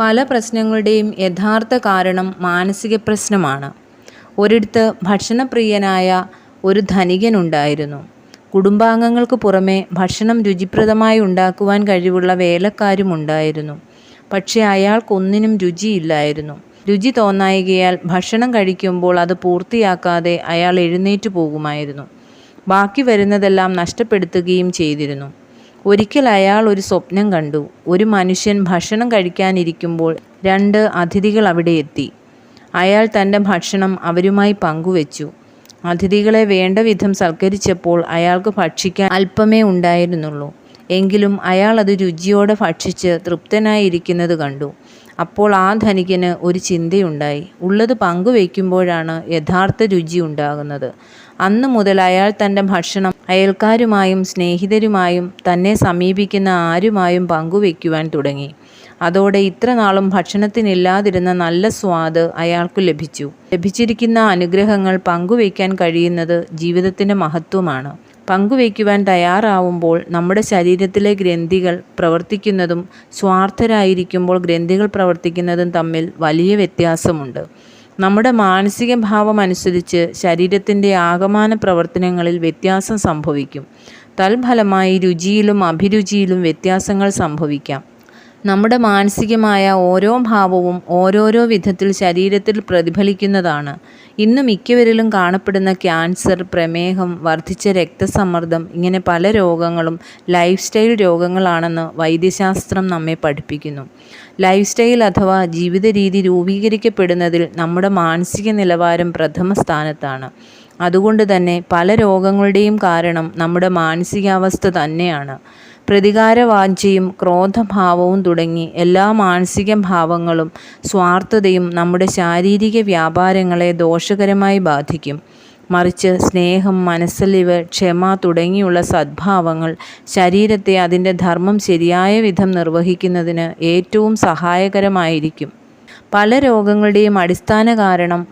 പല പ്രശ്നങ്ങളുടെയും യഥാർത്ഥ കാരണം മാനസിക പ്രശ്നമാണ്. ഒരിടത്ത് ഭക്ഷണപ്രിയനായ ഒരു ധനികനുണ്ടായിരുന്നു. കുടുംബാംഗങ്ങൾക്ക് പുറമെ ഭക്ഷണം രുചിപ്രദമായി ഉണ്ടാക്കുവാൻ കഴിവുള്ള വേലക്കാരുമുണ്ടായിരുന്നു. പക്ഷേ അയാൾക്കൊന്നിനും രുചിയില്ലായിരുന്നു. രുചി തോന്നായികയാൽ ഭക്ഷണം കഴിക്കുമ്പോൾ അത് പൂർത്തിയാക്കാതെ അയാൾ എഴുന്നേറ്റ് പോകുമായിരുന്നു. ബാക്കി വരുന്നതെല്ലാം നഷ്ടപ്പെടുത്തുകയും ചെയ്തിരുന്നു. ഒരിക്കൽ അയാൾ ഒരു സ്വപ്നം കണ്ടു. ഒരു മനുഷ്യൻ ഭക്ഷണം കഴിക്കാനിരിക്കുമ്പോൾ രണ്ട് അതിഥികൾ അവിടെ എത്തി അയാൾ തന്റെ ഭക്ഷണം അവരുമായി പങ്കുവച്ചു. അതിഥികളെ വേണ്ട വിധം സൽക്കരിച്ചപ്പോൾ അയാൾക്ക് ഭക്ഷിക്കാൻ അല്പമേ ഉണ്ടായിരുന്നുള്ളൂ. എങ്കിലും അയാൾ അത് രുചിയോടെ ഭക്ഷിച്ച് തൃപ്തനായിരിക്കുന്നത് കണ്ടു. അപ്പോൾ ആ ധനികന് ഒരു ചിന്തയുണ്ടായി. ഉള്ളത് പങ്കുവയ്ക്കുമ്പോഴാണ് യഥാർത്ഥ രുചി ഉണ്ടാകുന്നത്. അന്ന് മുതൽ അയാൾ തന്റെ ഭക്ഷണം അയൽക്കാരുമായും സ്നേഹിതരുമായും തന്നെ സമീപിക്കുന്ന ആരുമായും പങ്കുവയ്ക്കുവാൻ തുടങ്ങി. അതോടെ ഇത്ര നാളും ഭക്ഷണത്തിനില്ലാതിരുന്ന നല്ല സ്വാദ് അയാൾക്ക് ലഭിച്ചു. ലഭിച്ചിരിക്കുന്ന അനുഗ്രഹങ്ങൾ പങ്കുവയ്ക്കാൻ കഴിയുന്നത് ജീവിതത്തിന്റെ മഹത്വമാണ്. പങ്കുവയ്ക്കുവാൻ തയ്യാറാവുമ്പോൾ നമ്മുടെ ശരീരത്തിലെ ഗ്രന്ഥികൾ പ്രവർത്തിക്കുന്നതും സ്വാർത്ഥരായിരിക്കുമ്പോൾ ഗ്രന്ഥികൾ പ്രവർത്തിക്കുന്നതും തമ്മിൽ വലിയ വ്യത്യാസമുണ്ട്. നമ്മുടെ മാനസിക ഭാവം അനുസരിച്ച് ശരീരത്തിന്റെ ആകമാന പ്രവർത്തനങ്ങളിൽ വ്യത്യാസം സംഭവിക്കും. തൽഫലമായി രുചിയിലും അഭിരുചിയിലും വ്യത്യാസങ്ങൾ സംഭവിക്കാം. നമ്മുടെ മാനസികമായ ഓരോ ഭാവവും ഓരോരോ വിധത്തിൽ ശരീരത്തിൽ പ്രതിഫലിക്കുന്നതാണ്. ഇന്ന് മിക്കവരിലും കാണപ്പെടുന്ന ക്യാൻസർ, പ്രമേഹം, വർദ്ധിച്ച രക്തസമ്മർദ്ദം ഇങ്ങനെ പല രോഗങ്ങളും ലൈഫ് സ്റ്റൈൽ രോഗങ്ങളാണെന്ന് വൈദ്യശാസ്ത്രം നമ്മെ പഠിപ്പിക്കുന്നു. ലൈഫ് സ്റ്റൈൽ അഥവാ ജീവിത രീതി രൂപീകരിക്കപ്പെടുന്നതിൽ നമ്മുടെ മാനസിക നിലവാരം പ്രഥമ സ്ഥാനത്താണ് അതുകൊണ്ട് തന്നെ പല രോഗങ്ങളുടെയും കാരണം നമ്മുടെ മാനസികാവസ്ഥ തന്നെയാണ്. പ്രതികാരവാഞ്ഛയും ക്രോധഭാവവും തുടങ്ങി എല്ലാ മാനസിക ഭാവങ്ങളും സ്വാർത്ഥതയും നമ്മുടെ ശാരീരിക വ്യാപാരങ്ങളെ ദോഷകരമായി ബാധിക്കും. മറിച്ച് സ്നേഹം, മനസ്സലിവ്, ക്ഷമ തുടങ്ങിയുള്ള സദ്ഭാവങ്ങൾ ശരീരത്തെ അതിന്റെ ധർമ്മം ശരിയായ വിധം നിർവഹിക്കുന്നതിന് ഏറ്റവും സഹായകരമായിരിക്കും. പല രോഗങ്ങളുടെയും അടിസ്ഥാന കാരണം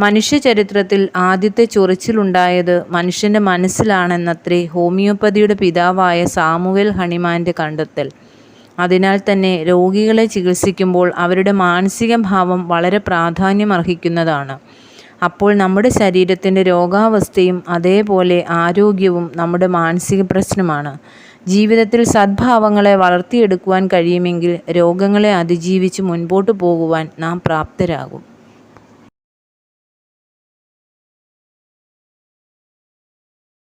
മാനസികപ്രശ്നങ്ങളാണ്. മനുഷ്യചരിത്രത്തിൽ ആദ്യത്തെ ചൊറിച്ചിലുണ്ടായത് മനുഷ്യന്റെ മനസ്സിലാണെന്നത്രേ ഹോമിയോപ്പതിയുടെ പിതാവായ സാമുവൽ ഹണിമാന്റെ കണ്ടെത്തൽ. അതിനാൽ തന്നെ രോഗികളെ ചികിത്സിക്കുമ്പോൾ അവരുടെ മാനസിക ഭാവം വളരെ പ്രാധാന്യമർഹിക്കുന്നതാണ്. അപ്പോൾ നമ്മുടെ ശരീരത്തിന്റെ രോഗാവസ്ഥയും അതേപോലെ ആരോഗ്യവും നമ്മുടെ മാനസിക പ്രശ്നമാണ് ജീവിതത്തിൽ സദ്ഭാവങ്ങളെ വളർത്തിയെടുക്കുവാൻ കഴിയുമെങ്കിൽ രോഗങ്ങളെ അതിജീവിച്ച് മുൻപോട്ട് പോകുവാൻ നാം പ്രാപ്തരാകും.